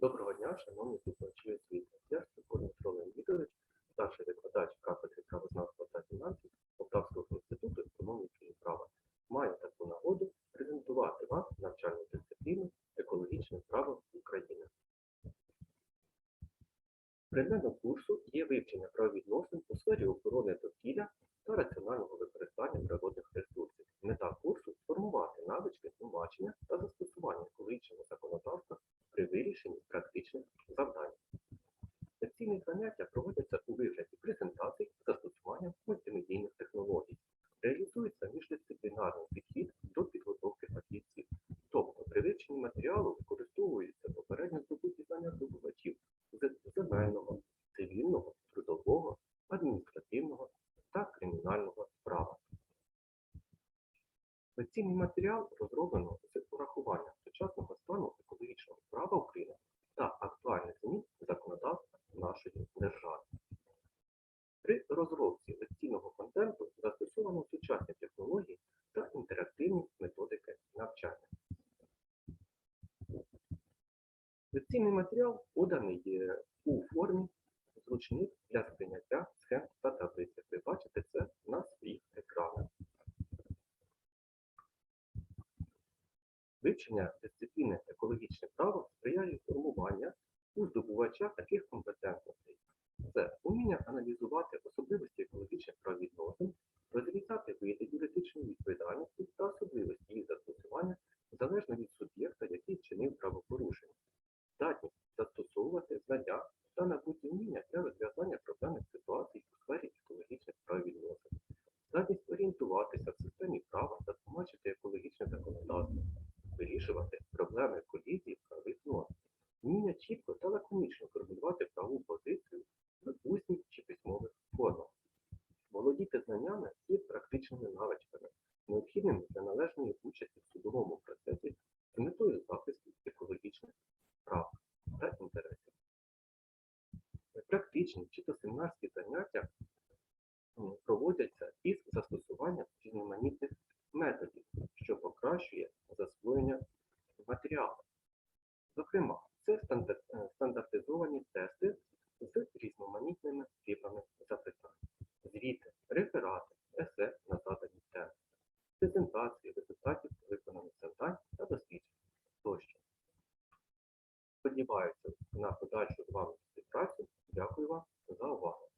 Доброго дня, шановні слухачі освіти. Я Степан Дмитро Вікторович, старший викладач кафедри правознавства та фінансів Полтавського інституту економіки і права. Маю таку нагоду презентувати вам навчальну дисципліну екологічне право України. Предметом курсу є вивчення правовідносин заняття проводяться у вигляді презентацій з застосуванням мультимедійних технологій. Реалізується міждисциплінарний підхід до підготовки фахівців. Тобто при вивченні матеріалу використовуються попередньо здобуті знання здобувачів з земельного, цивільного, трудового, адміністративного та кримінального права. Лекційний матеріал розроблено з урахуванням сучасного стану екологічного права України та актуальних змін законодавства нашої держави. При розробці лекційного контенту застосовано сучасні технології та інтерактивні методики навчання. Лекційний матеріал поданий у формі зручних для сприйняття схем та таблиць. Ви бачите це на своїх екранах. Вивчення дисципліни екологічне право сприяє формуванню у здобувача таких компетентностей. Це уміння аналізувати особливості екологічних правовідносин, розрізняти види юридичної відповідальності та особливості їх застосування залежно від суб'єкта, який вчинив правопорушення, здатність застосовувати знання та набуті вміння для розв'язання проблемних ситуацій у сфері екологічних правовідносин, здатність орієнтуватися знаннями і практичними навичками, необхідними для належної участі в судовому процесі з метою захисту екологічних прав та інтересів. Практичні чи то семінарські заняття проводяться із застосуванням різноманітних методів, що покращує засвоєння матеріалу. Зокрема, це е, стандартизовані тести Сподіваюся на подальшу з вами співпрацю. Дякую вам за увагу.